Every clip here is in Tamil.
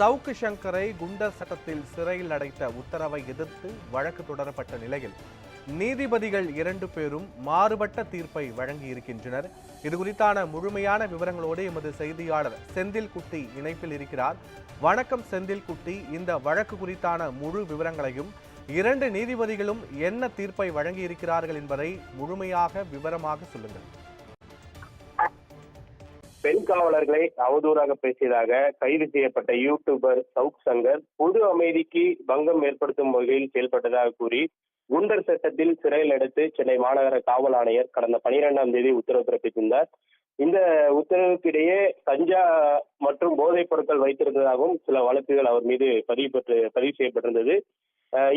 சவுக்கு சங்கரை குண்டர் சட்டத்தில் சிறையில் அடைத்த உத்தரவை எதிர்த்து வழக்கு தொடரப்பட்ட நிலையில் நீதிபதிகள் இரண்டு பேரும் மாறுபட்ட தீர்ப்பை வழங்கியிருக்கின்றனர். இது குறித்தான முழுமையான விவரங்களோடு எமது செய்தியாளர் செந்தில் குட்டி இணைப்பில் இருக்கிறார். வணக்கம் செந்தில் குட்டி இந்த வழக்கு குறித்தான முழு விவரங்களையும் இரண்டு நீதிபதிகளும் என்ன தீர்ப்பை வழங்கியிருக்கிறார்கள் என்பதை முழுமையாக விவரமாக சொல்லுங்கள். பெண் காவலர்களை அவதூறாக பேசியதாக கைது செய்யப்பட்ட யூடியூபர் சவுக் சங்கர் பொது அமைதிக்கு பங்கம் ஏற்படுத்தும் வகையில் செயல்பட்டதாக கூறி குண்டர் சட்டத்தில் சிறையில் எடுத்து சென்னை மாநகர காவல் ஆணையர் கடந்த பனிரெண்டாம் தேதி உத்தரவு பிறப்பித்திருந்தார். இந்த உத்தரவுக்கிடையே கஞ்சா மற்றும் போதைப் பொருட்கள் வைத்திருந்ததாகவும் சில வழக்குகள் அவர் மீது பதிவு பெற்று பதிவு செய்யப்பட்டிருந்தது.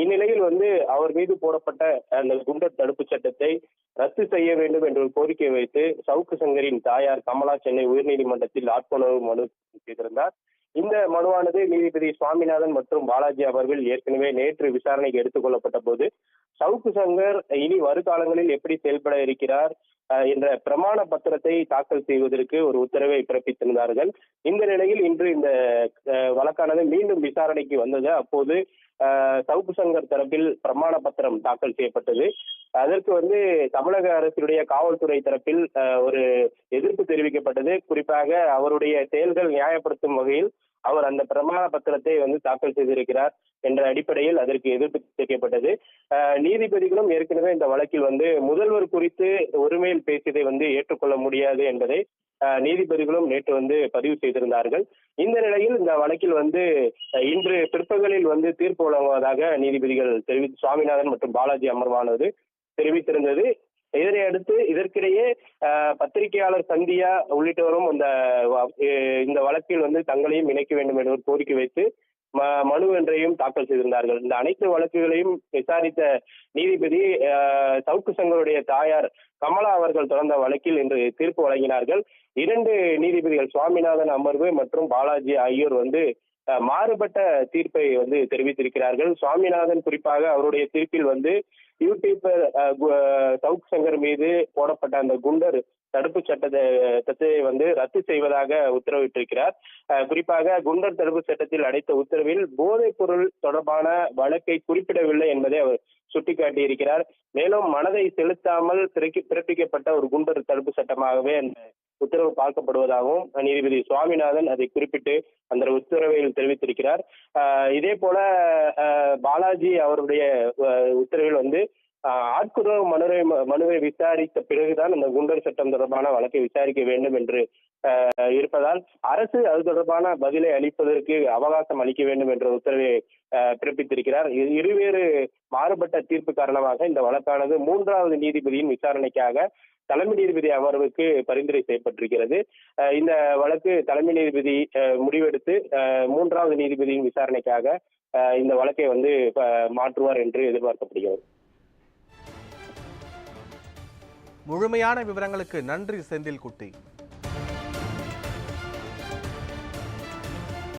இந்நிலையில் வந்து அவர் மீது போடப்பட்ட அந்த குண்டர் தடுப்பு சட்டத்தை ரத்து செய்ய வேண்டும் என்ற ஒரு கோரிக்கை வைத்து சவுக்கு சங்கரின் தாயார் கமலா சென்னை உயர்நீதிமன்றத்தில் ஆட்கொணர்வு மனு செய்திருந்தார். இந்த மனுவானது நீதிபதி சுவாமிநாதன் மற்றும் பாலாஜி அவர்கள் ஏற்கனவே நேற்று விசாரணைக்கு எடுத்துக் கொள்ளப்பட்ட போது சவுக்கு சங்கர் இனி வருகாலங்களில் எப்படி செயல்பட இருக்கிறார்? என்ற பிரமாண பத்திரத்தை தாக்கல் செய்வதற்கு ஒரு உத்தரவை பிறப்பித்திருந்தார்கள். இந்த நிலையில் இன்று இந்த வழக்கானது மீண்டும் விசாரணைக்கு வந்தது. அப்போது அஹ், சவுக்கு சங்கர் தரப்பில் பிரமாண பத்திரம் தாக்கல் செய்யப்பட்டது. அதற்கு வந்து தமிழக அரசுடைய காவல்துறை தரப்பில் அஹ், ஒரு எதிர்ப்பு தெரிவிக்கப்பட்டது. குறிப்பாக அவருடைய செயல்கள் நியாயப்படுத்தும் வகையில் அவர் அந்த பிரமாண பத்திரத்தை வந்து தாக்கல் செய்திருக்கிறார் என்ற அடிப்படையில் அதற்கு எதிர்ப்பு தெரிவிக்கப்பட்டது. நீதிபதிகளும் ஏற்கனவே இந்த வழக்கில் வந்து முதல்வர் குறித்து ஒருமையில் பேசியதை வந்து ஏற்றுக்கொள்ள முடியாது என்பதை நீதிபதிகளும் நேற்று வந்து பதிவு செய்திருந்தார்கள். இந்த நிலையில் இந்த வழக்கில் வந்து இன்று பிற்பகலில் வந்து தீர்ப்பு வழங்குவதாக நீதிபதிகள் தெரிவித்து சுவாமிநாதன் மற்றும் பாலாஜி அமர்வானது தெரிவித்திருந்தது. இதனை அடுத்து இதற்கிடையே பத்திரிகையாளர் சந்தியா உள்ளிட்டவரும் அந்த இந்த வழக்கில் வந்து தங்களையும் இணைக்க வேண்டும் என்ற ஒரு கோரிக்கை வைத்து ம- மனு ஒன்றையும் தாக்கல் செய்திருந்தார்கள். இந்த அனைத்து வழக்குகளையும் விசாரித்த நீதிபதி சவுக்கு சங்கருடைய தாயார் கமலா அவர்கள் தொடர்ந்த வழக்கில் இன்று தீர்ப்பு வழங்கினார்கள். இரண்டு நீதிபதிகள் சுவாமிநாதன் அமர்வு மற்றும் பாலாஜி ஆகியோர் வந்து மாறுபட்ட தீர்ப்பை வந்து தெரிவித்திருக்கிறார்கள். சுவாமிநாதன் குறிப்பாக அவருடைய தீர்ப்பில் வந்து யூடியூபர் சவுக் சங்கர் மீது போடப்பட்ட அந்த குண்டர் தடுப்பு சட்டத்தை சட்டத்தை வந்து ரத்து செய்வதாக உத்தரவிட்டிருக்கிறார். அஹ், குறிப்பாக குண்டர் தடுப்பு சட்டத்தில் அடைத்த உத்தரவில் போதைப் பொருள் தொடர்பான வழக்கை குறிப்பிடவில்லை என்பதை அவர் சுட்டிக்காட்டியிருக்கிறார். மேலும் மனதை செலுத்தாமல் பிறப்பிக்கப்பட்ட ஒரு குண்டர் தடுப்பு சட்டமாகவே அந்த உத்தரவு பார்க்கப்படுவதாகவும் நீதிபதி சுவாமிநாதன் அதை குறிப்பிட்டு அந்த உத்தரவில் தெரிவித்திருக்கிறார். இதே போல பாலாஜி அவருடைய உத்தரவில் வந்து ஆட்குறவு மனுவை மனுவை விசாரித்த பிறகுதான் அந்த குண்டர் சட்டம் தொடர்பான வழக்கை விசாரிக்க வேண்டும் என்று அஹ், இருப்பதால் அரசு அது தொடர்பான பதிலை அளிப்பதற்கு அவகாசம் அளிக்க வேண்டும் என்ற உத்தரவை அஹ், பிறப்பித்திருக்கிறார். இருவேறு மாறுபட்ட தீர்ப்பு காரணமாக இந்த வழக்கானது மூன்றாவது நீதிபதியின் விசாரணைக்காக தலைமை நீதிபதி அமர்வுக்கு பரிந்துரை செய்யப்பட்டிருக்கிறது. இந்த வழக்கு தலைமை நீதிபதி முடிவெடுத்து அஹ், மூன்றாவது நீதிபதியின் விசாரணைக்காக அஹ், இந்த வழக்கை வந்து மாற்றுவார் என்று எதிர்பார்க்கப்படுகிறது. முழுமையான விவரங்களுக்கு நன்றி செந்தில் குட்டி